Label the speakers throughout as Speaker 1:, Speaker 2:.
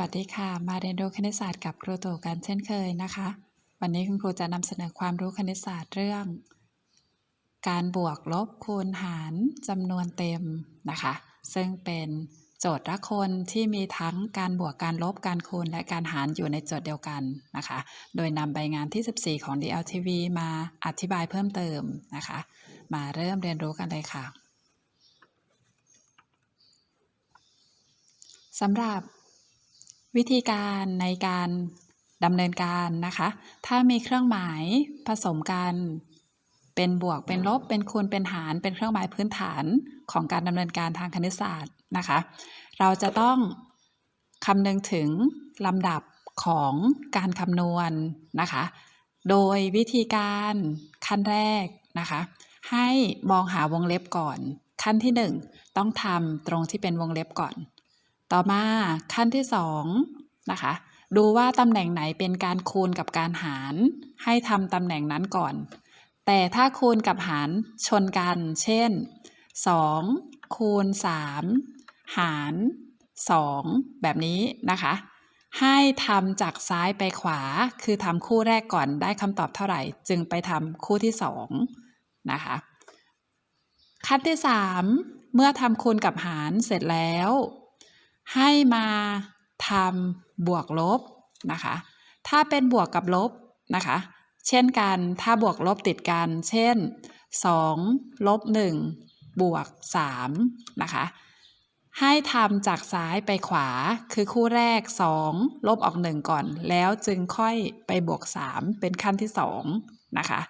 Speaker 1: วัสดีค่ะ มาเรียนรู้คณิตศาสตร์กับครูตู่กันเช่นเคยนะคะ วันนี้คุณครูจะนำเสนอความรู้คณิตศาสตร์เรื่อง การบวกลบคูณหารจำนวนเต็มนะคะ ซึ่งเป็นโจทย์ละคนที่มีทั้งการบวกการลบการคูณและการหารอยู่ในโจทย์เดียวกันนะคะ โดยนำใบงานที่ 14 ของ DLTV มาอธิบายเพิ่มเติมนะคะ มาเริ่มเรียนรู้กันเลยค่ะสำหรับ วิธีการในการดำเนินการนะคะ ถ้ามีเครื่องหมายผสมกัน เป็นบวกเป็นลบ เป็นคูณเป็นหาร เป็นเครื่องหมายพื้นฐานของการดำเนินการทางคณิตศาสตร์นะคะ เราจะต้องคำนึงถึงลำดับของการคำนวณนะคะ โดยวิธีการขั้นแรกนะคะ ให้มองหาวงเล็บก่อน ขั้นที่ 1 ต้องทำตรงที่เป็นวงเล็บก่อน ต่อมาขั้นที่2นะคะดูว่าตำแหน่งไหนเป็นการคูณกับการหาร ให้ทำตำแหน่งนั้นก่อน แต่ถ้าคูณกับหารชนกัน เช่น 2 คูณ 3 หาร 2 แบบนี้นะคะ ให้ทำจากซ้ายไปขวา คือทำคู่แรกก่อนได้คำตอบเท่าไหร่ จึงไปทำคู่ที่ 2 นะคะ ขั้นที่ 3 เมื่อทำคูณกับหารเสร็จแล้ว ให้มาทำบวกลบนะคะ ถ้าเป็นบวกกับลบนะคะ เช่นกันถ้าบวกลบติดกัน เช่น2ลบ1บวก3นะคะให้ทำจากซ้ายไปขวาคือคู่แรก 2 ลบออก 1 ก่อน แล้วจึงค่อยไปบวก 3 เป็นขั้นที่ 2 นะคะ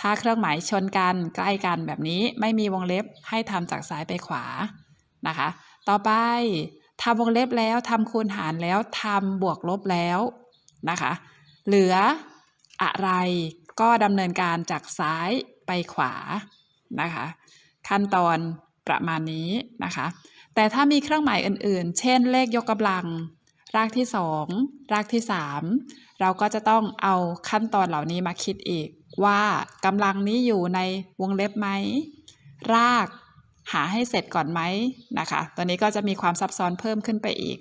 Speaker 1: ถ้าเครื่องหมายชนกันใกล้กันแบบนี้ไม่มีวงเล็บให้ทำจากซ้ายไปขวานะคะ ต่อไป ทำวงเล็บแล้วทำคูณหารแล้วทำบวกลบแล้วนะคะ เหลืออะไรก็ดำเนินการจากซ้ายไปขวานะคะ ขั้นตอนประมาณนี้นะคะ แต่ถ้ามีเครื่องหมายอื่นๆ เช่นเลขยกกำลัง รากที่สองรากที่สามเราก็จะต้องเอาขั้นตอนเหล่านี้มาคิดอีกว่ากำลังนี้อยู่ในวงเล็บไหม ราก หาให้เสร็จก่อนไหมนะคะ ตัวนี้ก็จะมีความซับซ้อนเพิ่มขึ้นไปอีก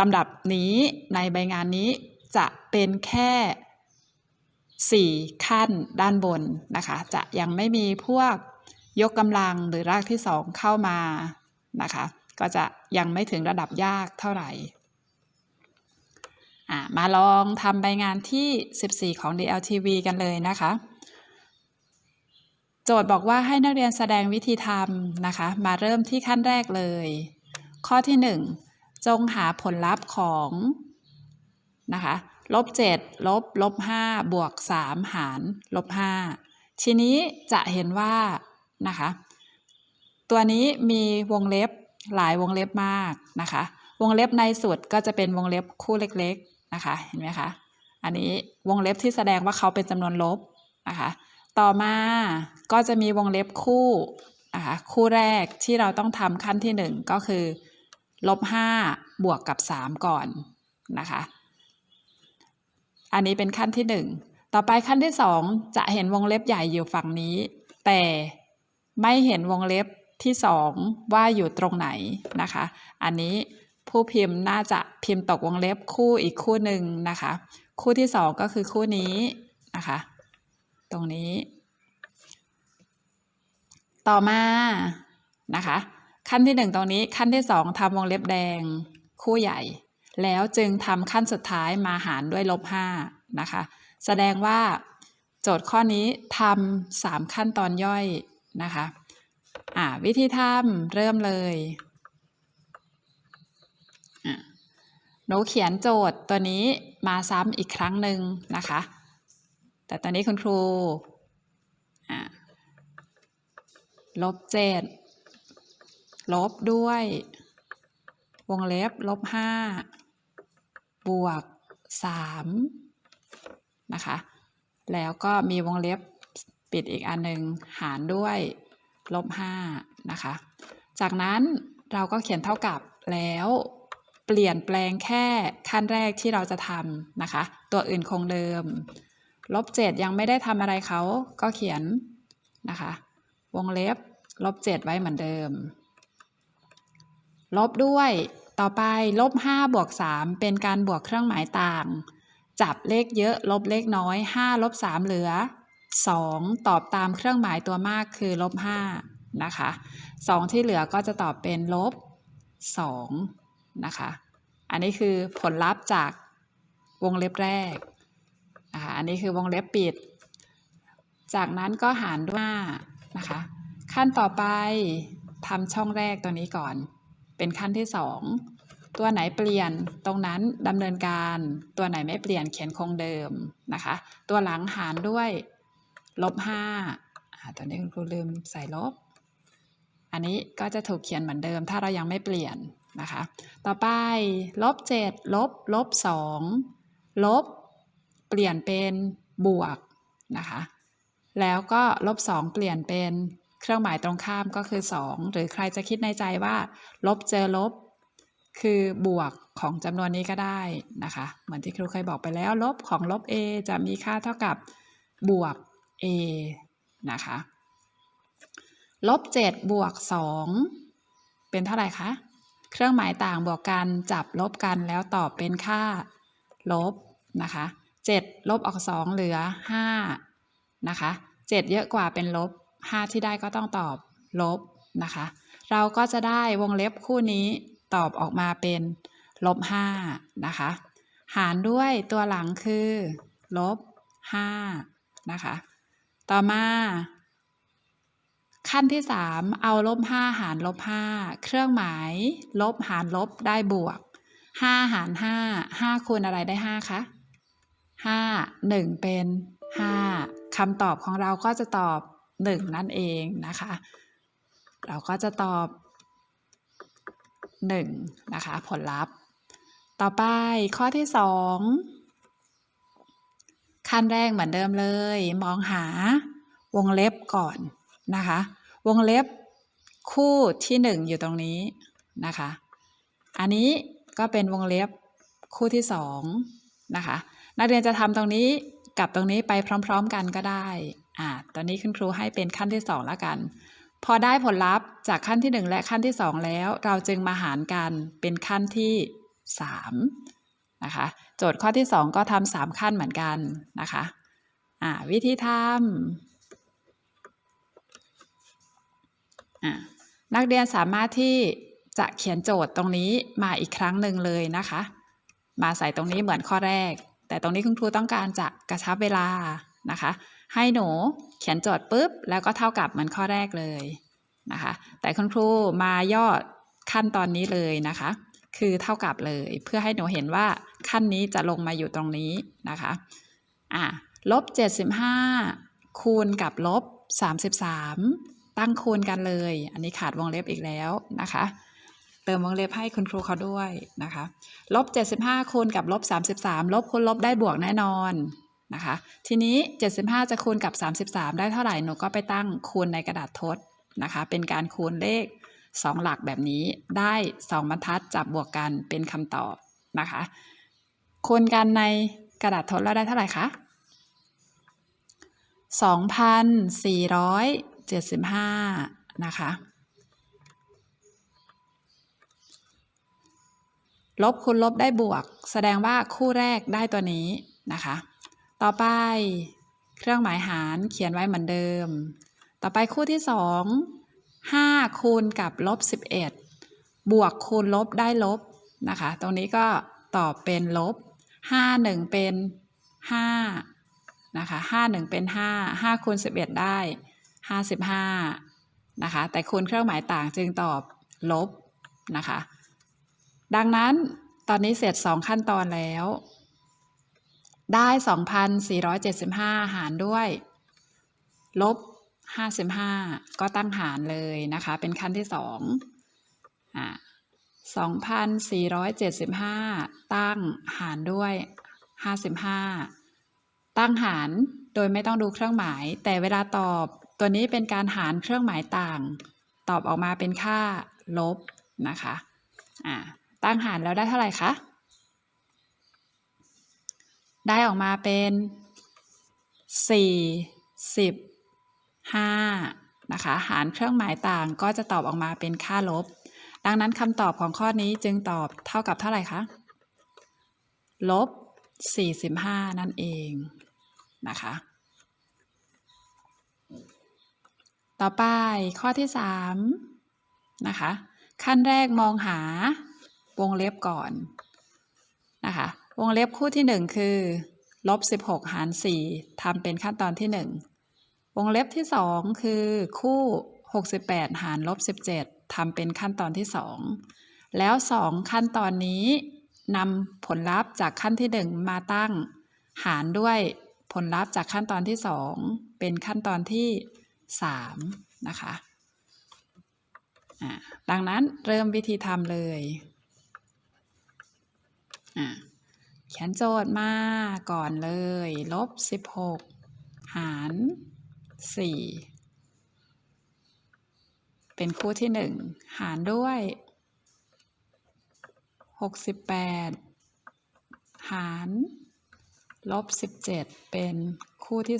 Speaker 1: ลำดับนี้ในใบงานนี้จะเป็นแค่ 4 ขั้นด้านบนนะคะ จะยังไม่มีพวกยกกำลังหรือรากที่ 2 เข้ามานะคะ ก็จะยังไม่ถึงระดับยากเท่าไหร่ มาลองทำใบงานที่ 14 ของ DLTV กันเลยนะคะ โจทย์บอกว่าให้นักเรียนแสดงวิธีทำนะคะ มาเริ่มที่ขั้นแรกเลย ข้อที่ 1 จงหาผลลัพธ์ของนะคะลบ7ลบลบ5บวก 3 หารลบ5ทีนี้จะเห็นว่านะคะตัวนี้มีวงเล็บหลายวงเล็บมากนะคะ วงเล็บในสุดก็จะเป็นวงเล็บคู่เล็ก ๆนะคะ เห็นไหมคะ อันนี้วงเล็บที่แสดงว่าเขาเป็นจำนวนลบนะคะ ต่อมาก็จะมีวงเล็บคู่นะคะคู่แรกที่เราต้องทำขั้นที่ 1 ก็คือลบ5บวกกับ 3 ก่อนนะคะ อันนี้เป็นขั้นที่ 1 ต่อไปขั้นที่ 2 จะเห็นวงเล็บใหญ่อยู่ฝั่งนี้ แต่ไม่เห็นวงเล็บที่ 2 ว่าอยู่ตรงไหนนะคะ อันนี้ผู้พิมพ์น่าจะพิมพ์ตกวงเล็บคู่อีกคู่หนึ่งนะคะ คู่ที่ 2 ก็คือคู่นี้นะคะ ตรงนี้ ต่อมานะคะ ขั้นที่ 1 ตรงนี้ขั้นที่ 2ทำวงเล็บแดงคู่ใหญ่ แล้วจึงทำขั้นสุดท้ายมาหารด้วยลบ5นะคะ แสดงว่าโจทย์ข้อนี้ทำสามขั้นตอนย่อยนะคะอ่าวิธีทำเริ่มเลยหนูเขียนโจทย์ตัวนี้มาซ้ำอีกครั้งหนึ่งนะคะ แต่ตอนนี้คุณครูลบเจ็ดลบด้วย วงเล็บลบห้าบวกสามนะคะ แล้วก็มีวงเล็บปิดอีกอันหนึ่งหารด้วยลบห้านะคะ จากนั้นเราก็เขียนเท่ากับแล้วเปลี่ยนแปลงแค่ขั้นแรกที่เราจะทำนะคะ ตัวอื่นคงเดิม ลบเจ็ดยังไม่ได้ทำอะไรเขาก็เขียนนะคะ วงเล็บลบเจ็ดไว้เหมือนเดิม ลบด้วยต่อไปลบ5บวก3เป็นการบวกเครื่องหมายต่าง จับเลขเยอะลบเลขน้อย5ลบ3เหลือ2ตอบตามเครื่องหมายตัวมากคือลบ5นะคะ2ที่เหลือก็จะตอบเป็นลบ2นะคะ อันนี้คือผลลัพธ์จากวงเล็บแรก อันนี้คือวงเล็บปิด จากนั้นก็หารด้วย5นะคะ ขั้นต่อไปทำช่องแรกตัวนี้ก่อน เป็นขั้นที่ 2 ตัวไหนเปลี่ยนตรงนั้นดำเนินการ ตัวไหนไม่เปลี่ยนเขียนคงเดิมนะคะ ตัวหลังหารด้วยลบ5อ่าตอนนี้คุณครูลืมใส่ลบ อันนี้ก็จะถูกเขียนเหมือนเดิม ถ้าเรายังไม่เปลี่ยนนะคะ ต่อไปลบ7ลบลบ2ลบ เปลี่ยนเป็นบวกนะคะ แล้วก็ลบ 2 เปลี่ยนเป็นเครื่องหมายตรงข้ามก็คือ 2 หรือใครจะคิดในใจว่า ลบเจอลบ คือบวกของจำนวนนี้ก็ได้นะคะ เหมือนที่ครูเคยบอกไปแล้ว ลบของลบ a จะมีค่าเท่ากับบวก a นะคะลบ7บวก 2 เป็นเท่าไหร่คะ เครื่องหมายต่างบวกกันจับลบกันแล้วตอบเป็นค่าลบนะคะ 7 ลบออก 2 เหลือ 5 นะคะ 7 เยอะกว่าเป็นลบ 5 ที่ได้ก็ต้องตอบลบนะคะ เราก็จะได้วงเล็บคู่นี้ตอบออกมาเป็นลบ 5 นะคะ หารด้วยตัวหลังคือลบ 5 นะคะ ต่อมา ขั้นที่ 3 เอาลบ 5 หารลบ 5 เครื่องหมาย ลบหารลบได้บวก 5 หาร 5 5คูณอะไรได้ 5 คะ 5 1 เป็น 5คำตอบของเราก็จะตอบ 1 นั่นเองนะคะ เราก็จะตอบ 1 นะคะ ผลลัพธ์ ต่อไปข้อที่ 2 ขั้นแรกเหมือนเดิมเลย มองหาวงเล็บก่อนนะคะ วงเล็บคู่ที่ 1 อยู่ตรงนี้นะคะ อันนี้ก็เป็นวงเล็บคู่ที่ 2 นะคะ นักเรียนจะทำตรงนี้กับตรงนี้ไปพร้อม ๆ กันก็ได้อ่าตอนนี้คุณครูให้เป็นขั้นที่2แล้วกัน พอได้ผลลัพธ์จากขั้นที่1และขั้นที่2แล้ว เราจึงมาหารกันเป็นขั้นที่3นะคะโจทย์ข้อที่2ก็ทำ3ขั้นเหมือนกันนะคะอ่าวิธีทำอ่านักเรียนสามารถที่จะเขียนโจทย์ตรงนี้มาอีกครั้งหนึ่งเลยนะคะ มาใส่ตรงนี้เหมือนข้อแรก แต่ตรงนี้คุณครูต้องการจะกระชับเวลานะคะ ให้หนูเขียนโจทย์ปุ๊บ แล้วก็เท่ากับเหมือนข้อแรกเลยนะคะ แต่คุณครูมาย่อขั้นตอนนี้เลยนะคะ คือเท่ากับเลย เพื่อให้หนูเห็นว่าขั้นนี้จะลงมาอยู่ตรงนี้นะคะอะลบ 75 คูณกับลบ 33 ตั้งคูณกันเลย อันนี้ขาดวงเล็บอีกแล้วนะคะ เติมวงเล็บให้คุณครูเขาด้วยนะคะลบ 75คูณกับลบ 33 ลบคูณลบได้บวกแน่นอนนะคะ ทีนี้ 75 จะคูณกับ 33 ได้เท่าไหร่หนูก็ไปตั้งคูณในกระดาษทดนะคะ เป็นการคูณเลข 2 หลักแบบนี้ได้ 2 บรรทัดจับบวกกันเป็นคำตอบนะคะ คูณกันในกระดาษทดแล้วได้เท่าไหร่คะ2,475 นะคะ ลบคูณลบได้บวก แสดงว่าคู่แรกได้ตัวนี้นะคะ ต่อไปเครื่องหมายหารเขียนไว้เหมือนเดิม ต่อไปคู่ที่ 2 5 คูณกับลบ 11 บวกคูณลบได้ลบนะคะ ตรงนี้ก็ตอบเป็นลบ 5 1 เป็น 5 นะคะ5 1 เป็น 5 5คูณ11 ได้ 55 นะคะ แต่คูณเครื่องหมายต่างจึงตอบลบนะคะ ดังนั้นตอนนี้เสร็จ 2 ขั้นตอนแล้ว ได้ 2,475 หารด้วย ลบ 55 ก็ตั้งหารเลยนะคะ เป็นขั้นที่2อ่า2,475 ตั้งหารด้วย 55 ตั้งหารโดยไม่ต้องดูเครื่องหมาย แต่เวลาตอบตัวนี้เป็นการหารเครื่องหมายต่าง ตอบออกมาเป็นค่าลบนะคะ อ่า ตั้งหารแล้วได้เท่าไหร่คะ ได้ออกมาเป็นสี่สิบห้านะคะ หารเครื่องหมายต่างก็จะตอบออกมาเป็นค่าลบ ดังนั้นคำตอบของข้อนี้จึงตอบเท่ากับเท่าไหร่คะ ลบ 45 นั่นเองนะคะ ต่อไปข้อที่ 3 นะคะ ขั้นแรกมองหา วงเล็บก่อนนะคะวงเล็บคู่ที่ 1 คือลบ16 หาร 4ทำเป็นขั้นตอนที่ 1 วงเล็บที่ 2 คือคู่ 68 หารลบ17ทำเป็นขั้นตอนที่ 2 แล้ว 2 ขั้นตอนนี้นำผลลัพธ์จากขั้นที่ 1 มาตั้ง หารด้วยผลลัพธ์จากขั้นตอนที่ 2 เป็นขั้นตอนที่ 3 นะคะอ่าดังนั้นเริ่มวิธีทำเลย อ่าเขียนโจทย์มาก่อนเลย ลบ 16 หาร 4 เป็นคู่ที่ 1 หารด้วย 68 หาร ลบ 17 เป็นคู่ที่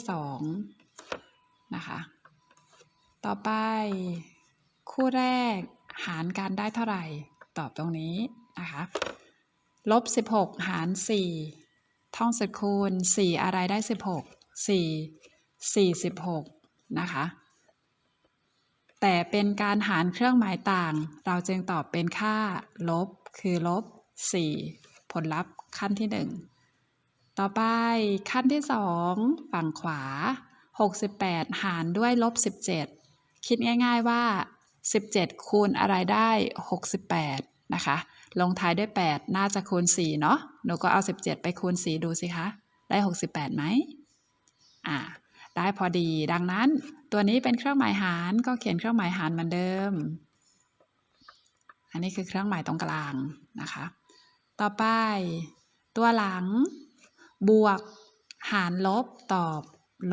Speaker 1: 2 นะคะ ต่อไป คู่แรกหารกันได้เท่าไหร่ ตอบตรงนี้นะคะ ลบ16หาร4ท่องสุดคูณ4อะไรได้16 4 46นะคะ แต่เป็นการหารเครื่องหมายต่าง เราจึงตอบเป็นค่าลบ คือลบ4ผลลัพธ์ขั้นที่1ต่อไปขั้นที่2ฝั่งขวา 68 หารด้วยลบ 17 คิดง่าย ๆว่า 17 คูณอะไรได้ 68 นะคะ ลงท้ายด้วย 8 น่าจะคูณ 4 เนาะหนูก็เอา 17 ไปคูณ 4 ดูสิคะ ได้ 68ไหมอ่า ได้พอดี ดังนั้นตัวนี้เป็นเครื่องหมายหารก็เขียนเครื่องหมายหารเหมือนเดิม อันนี้คือเครื่องหมายตรงกลางนะคะ ต่อไป ตัวหลัง บวก หารลบ ตอบ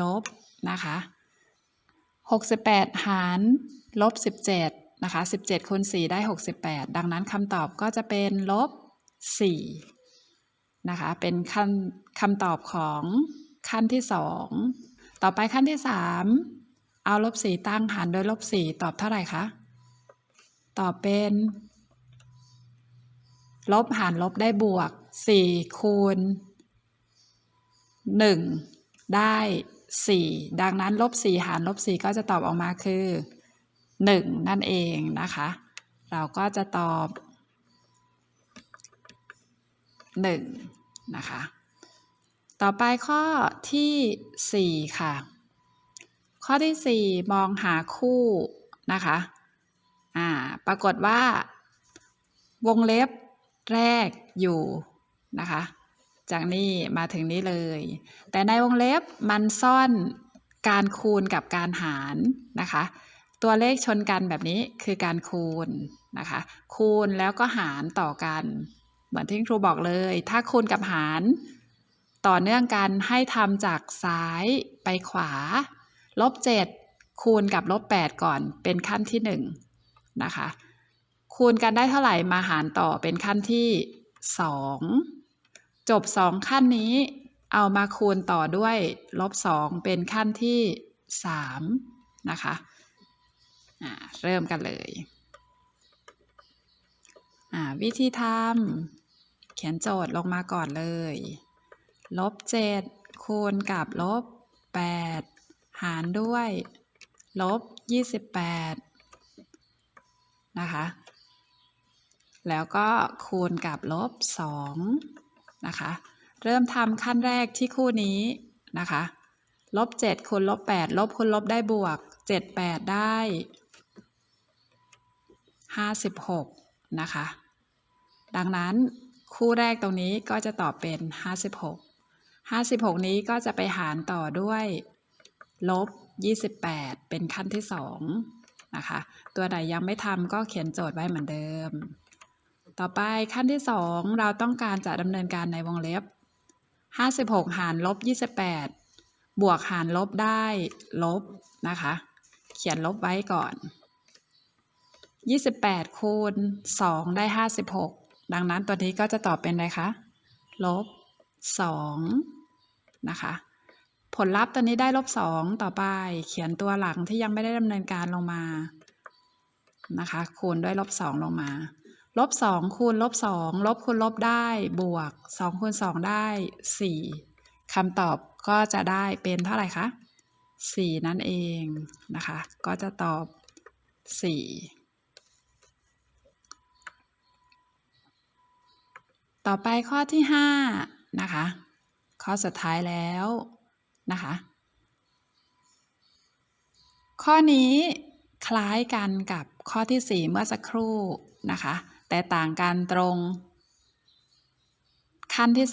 Speaker 1: ลบนะคะ 68 หารลบ 17 นะคะ 17คูณ4ได้ 68 ดังนั้นคำตอบก็จะเป็นลบ 4 นะคะ เป็นคำคำตอบของขั้นที่ 2 ต่อไปขั้นที่ 3 เอาลบ 4 ตั้งหารโดยลบ 4 ตอบเท่าไหร่คะ ตอบเป็น ลบหารลบได้บวก 4 คูณ 1 ได้ 4 ดังนั้นลบ 4 หารลบ 4 ก็จะตอบออกมาคือ 1 นั่นเองนะคะ เราก็จะตอบ 1 นะคะ ต่อไปข้อที่ 4 ค่ะ ข้อที่ 4 มองหาคู่นะคะอ่าปรากฏว่า วงเล็บแรกอยู่นะคะ จากนี่มาถึงนี้เลย แต่ในวงเล็บมันซ่อนการคูณกับการหารนะคะ ตัวเลขชนกันแบบนี้คือการคูณนะคะ คูณแล้วก็หารต่อกัน เหมือนที่ครูบอกเลย ถ้าคูณกับหาร ต่อเนื่องกันให้ทำจากซ้ายไปขวา ลบ 7 คูณกับลบ 8 ก่อนเป็นขั้นที่ 1 นะคะ คูณกันได้เท่าไหร่มาหารต่อเป็นขั้นที่ 2 จบ 2 ขั้นนี้ เอามาคูณต่อด้วยลบ 2 เป็นขั้นที่ 3 นะคะ อ่าเริ่มกันเลยอ่าวิธีทำเขียนโจทย์ลงมาก่อนเลย ลบ7คูณกับลบ8หารด้วยลบ28นะคะ แล้วก็คูณกับลบ2นะคะ เริ่มทำขั้นแรกที่คู่นี้นะคะลบ7คูณลบ8ลบคูณลบได้บวก7 8ได้ 56 นะคะ ดังนั้นคู่แรกตรงนี้ก็จะตอบเป็น 56 56 นี้ก็จะไปหารต่อด้วยลบ 28 เป็นขั้นที่ 2 นะคะ ตัวไหนยังไม่ทำก็เขียนโจทย์ไว้เหมือนเดิม ต่อไปขั้นที่ 2 เราต้องการจะดำเนินการในวงเล็บ 56 หารลบ 28 บวกหารลบได้ลบนะคะ เขียนลบไว้ก่อน 28 คูณ 2 ได้ 56 ดังนั้นตัวนี้ก็จะตอบเป็นอะไรคะ ลบ 2 นะคะ ผลลัพธ์ตัวนี้ได้ลบ 2 ต่อไป เขียนตัวหลังที่ยังไม่ได้ดำเนินการลงมา นะคะ คูณด้วยลบสองลงมา ลบสองคูณลบสองลบคูณลบได้บวกสองคูณสองได้สี่คำตอบก็จะได้เป็นเท่าไหร่คะสี่นั่นเองนะคะ ก็จะตอบสี่ ต่อไปข้อที่ห้านะคะ ข้อสุดท้ายแล้วนะคะ ข้อนี้คล้ายกันกับข้อที่ 4 เมื่อสักครู่นะคะ แต่ต่างกันตรง ขั้นที่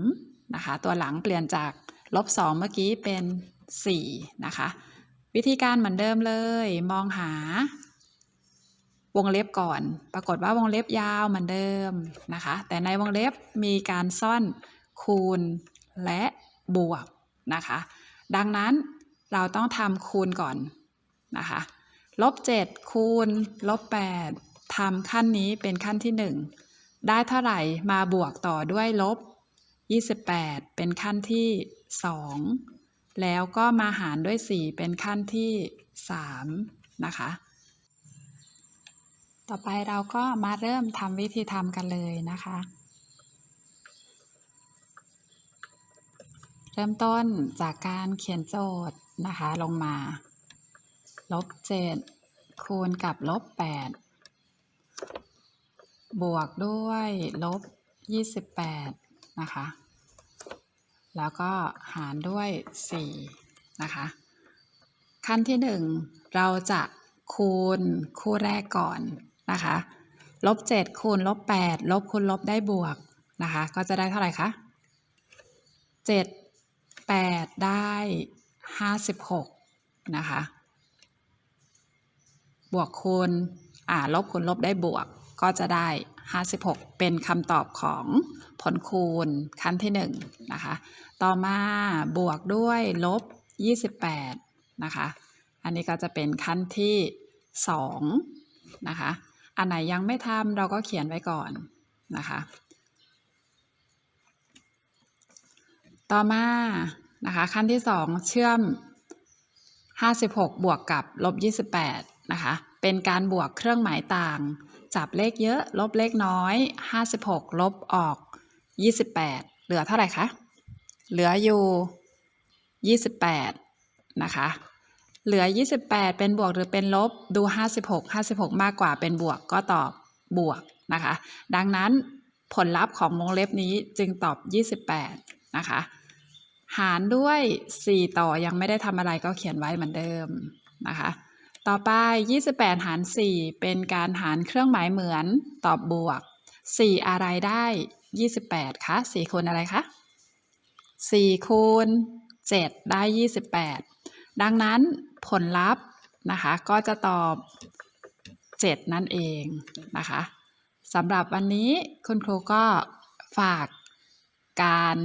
Speaker 1: 3 นะคะ ตัวหลังเปลี่ยนจากลบ 2 เมื่อกี้เป็น 4 นะคะ วิธีการเหมือนเดิมเลย มองหา วงเล็บก่อน ปรากฏว่าวงเล็บยาวเหมือนเดิมนะคะ แต่ในวงเล็บมีการซ่อนคูณและบวกนะคะ ดังนั้นเราต้องทำคูณก่อนนะคะลบ7คูณลบ8ทำขั้นนี้เป็นขั้นที่ 1 ได้เท่าไหร่มาบวกต่อด้วยลบ 28 เป็นขั้นที่ 2 แล้วก็มาหารด้วย 4 เป็นขั้นที่ 3 นะคะ ต่อไปเราก็มาเริ่มทำวิธีทำกันเลยนะคะ เริ่มต้นจากการเขียนโจทย์นะคะลงมา ลบเจ็ดคูณกับลบแปดบวกด้วยลบยี่สิบแปดนะคะ แล้วก็หารด้วยสี่นะคะ ขั้นที่หนึ่งเราจะคูณคู่แรกก่อน นะคะลบเจ็ดคูณลบแปดลบคูณลบได้บวกนะคะ ก็จะได้เท่าไหร่คะเจ็ดแปดได้ห้าสิบหกนะคะ บวกคูณอ่าลบคูณลบได้บวก ก็จะได้ 56 เป็นคำตอบของผลคูณขั้นที่1นะคะ ต่อมาบวกด้วยลบ 28 นะคะ อันนี้ก็จะเป็นขั้นที่ 2 นะคะ อันไหนยังไม่ทำเราก็เขียนไว้ก่อนนะคะ ต่อมานะคะขั้นที่ 2 เชื่อม 56 บวกกับลบ 28 นะคะ เป็นการบวกเครื่องหมายต่าง จับเลขเยอะ ลบเลขน้อย 56 ลบออก 28 เหลือเท่าไหร่คะ เหลืออยู่ 28 นะคะ เหลือ 28 เป็นบวกหรือเป็นลบ ดู 56 56 มากกว่าเป็นบวกก็ตอบบวกนะคะ ดังนั้นผลลัพธ์ของวงเล็บนี้จึงตอบ 28 นะคะ หารด้วย 4 ต่อยังไม่ได้ทำอะไรก็เขียนไว้เหมือนเดิมนะคะ ต่อไป 28 หาร 4 เป็นการหารเครื่องหมายเหมือนตอบบวก 4 อะไรได้ 28 คะ 4 คูณอะไรคะ 4 คูณ 7 ได้ 28 ดังนั้น ผลลัพธ์นะคะ ก็จะตอบ 7 นั่นเองนะคะสำหรับวันนี้คุณครูก็ฝากการ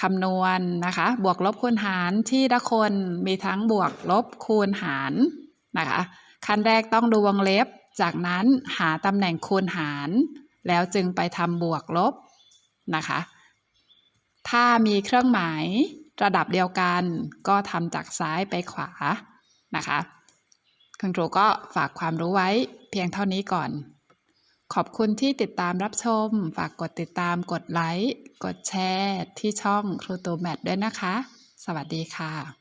Speaker 1: คำนวณนะคะ บวกลบคูณหารที่ละคนมีทั้งบวกลบคูณหารนะคะ ขั้นแรกต้องดูวงเล็บ จากนั้นหาตำแหน่งคูณหาร แล้วจึงไปทำบวกลบนะคะ ถ้ามีเครื่องหมายระดับเดียวกัน ก็ทำจากซ้ายไปขวา นะคะ คุณครูก็ฝากความรู้ไว้เพียงเท่านี้ก่อน ขอบคุณที่ติดตามรับชม ฝากกดติดตามกดไลค์ กดแชร์ ที่ช่องครูตูแมทด้วยนะคะ สวัสดีค่ะ